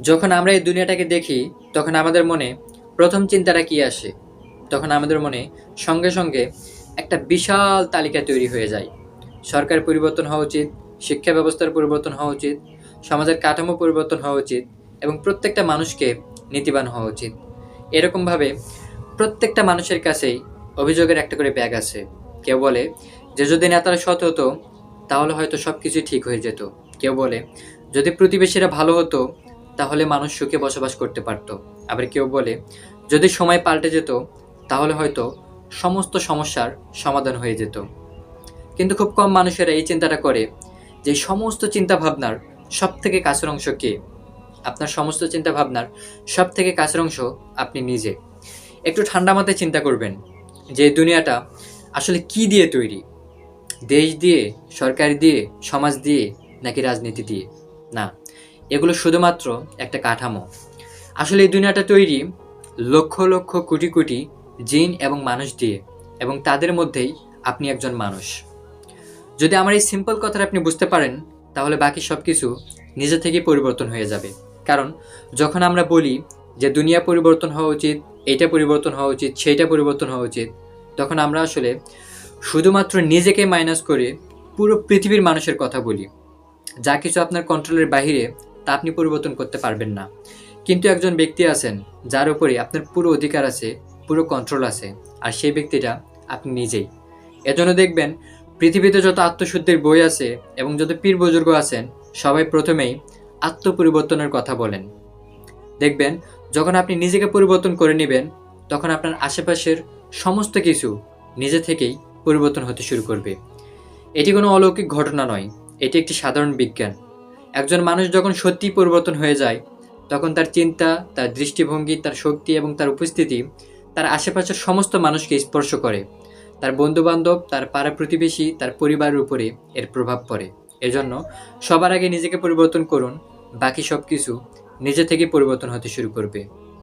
যখন আমরা এই দুনিয়াটাকে দেখি, তখন আমাদের মনে প্রথম চিন্তাটা কি আসে? তখন আমাদের মনে সঙ্গে সঙ্গে একটা বিশাল তালিকা তৈরি হয়ে যায়। সরকার পরিবর্তন হওয়া উচিত, শিক্ষা ব্যবস্থার পরিবর্তন হওয়া উচিত, সমাজের কাঠামো পরিবর্তন হওয়া উচিত এবং প্রত্যেকটা মানুষকে নীতিবান হওয়া উচিত। এরকমভাবে প্রত্যেকটা মানুষের কাছেই অভিযোগের একটা করে ব্যাগ আছে। কেউ বলে যে, যদি নেতারা সৎ হতো, তাহলে হয়তো সব কিছুই ঠিক হয়ে যেত। কেউ বলে, যদি প্রতিবেশীরা ভালো হতো তাহলে মানুষ সুখে বসবাস করতে পারতো। আবার কেউ বলে, যদি সময় পাল্টে যেত, তাহলে হয়তো সমস্ত সমস্যার সমাধান হয়ে যেত। কিন্তু খুব কম মানুষেরা এই চিন্তাটা করে যে সমস্ত চিন্তা ভাবনার সব থেকে কাছের অংশ কে? আপনার সমস্ত চিন্তা ভাবনার সব থেকে কাছের অংশ আপনি নিজে। একটু ঠান্ডা মাথায় চিন্তা করবেন যে দুনিয়াটা আসলে কি দিয়ে তৈরি? দেশ দিয়ে, সরকার দিয়ে, সমাজ দিয়ে, নাকি রাজনীতি দিয়ে? না। এগুলো শুধুমাত্র একটা কাঠামো। আসলে এই দুনিয়াটা তৈরি লক্ষ লক্ষ কোটি কোটি জিন এবং মানুষ দিয়ে এবং তাদের মধ্যেই আপনি একজন মানুষ। যদি আমার এই সিম্পল কথাটা আপনি বুঝতে পারেন, তাহলে বাকি সব কিছু নিজে থেকেই পরিবর্তন হয়ে যাবে। কারণ যখন আমরা বলি যে দুনিয়া পরিবর্তন হওয়া উচিত, এইটা পরিবর্তন হওয়া উচিত, সেইটা পরিবর্তন হওয়া উচিত, তখন আমরা আসলে শুধুমাত্র নিজেকে মাইনাস করে পুরো পৃথিবীর মানুষের কথা বলি। যা কিছু আপনার কন্ট্রোলের বাইরে তা আপনি পরিবর্তন করতে পারবেন না। কিন্তু একজন ব্যক্তি আছেন, যার উপরে আপনার পুরো অধিকার আছে, পুরো কন্ট্রোল আছে, আর সেই ব্যক্তিটা আপনি নিজেই। এজন্য দেখবেন, পৃথিবীতে যত আত্মশুদ্ধির বই আছে এবং যত পীর বুজুর্গ আছেন, সবাই প্রথমেই আত্মপরিবর্তনের কথা বলেন। দেখবেন, যখন আপনি নিজেকে পরিবর্তন করে নেবেন, তখন আপনার আশেপাশের সমস্ত কিছু নিজে থেকেই পরিবর্তন হতে শুরু করবে। এটি কোনো অলৌকিক ঘটনা নয়, এটি একটি সাধারণ বিজ্ঞান। একজন মানুষ যখন সত্যি পরিবর্তন হয়ে যায়, তখন তার চিন্তা, তার দৃষ্টিভঙ্গি, তার শক্তি এবং তার উপস্থিতি তার আশেপাশের সমস্ত মানুষকে স্পর্শ করে। তার বন্ধুবান্ধব, তার পাড়া প্রতিবেশী, তার পরিবারের উপরে এর প্রভাব পড়ে। এজন্য সবার আগে নিজেকে পরিবর্তন করুন, বাকি সব কিছু নিজে থেকে পরিবর্তন হতে শুরু করবে।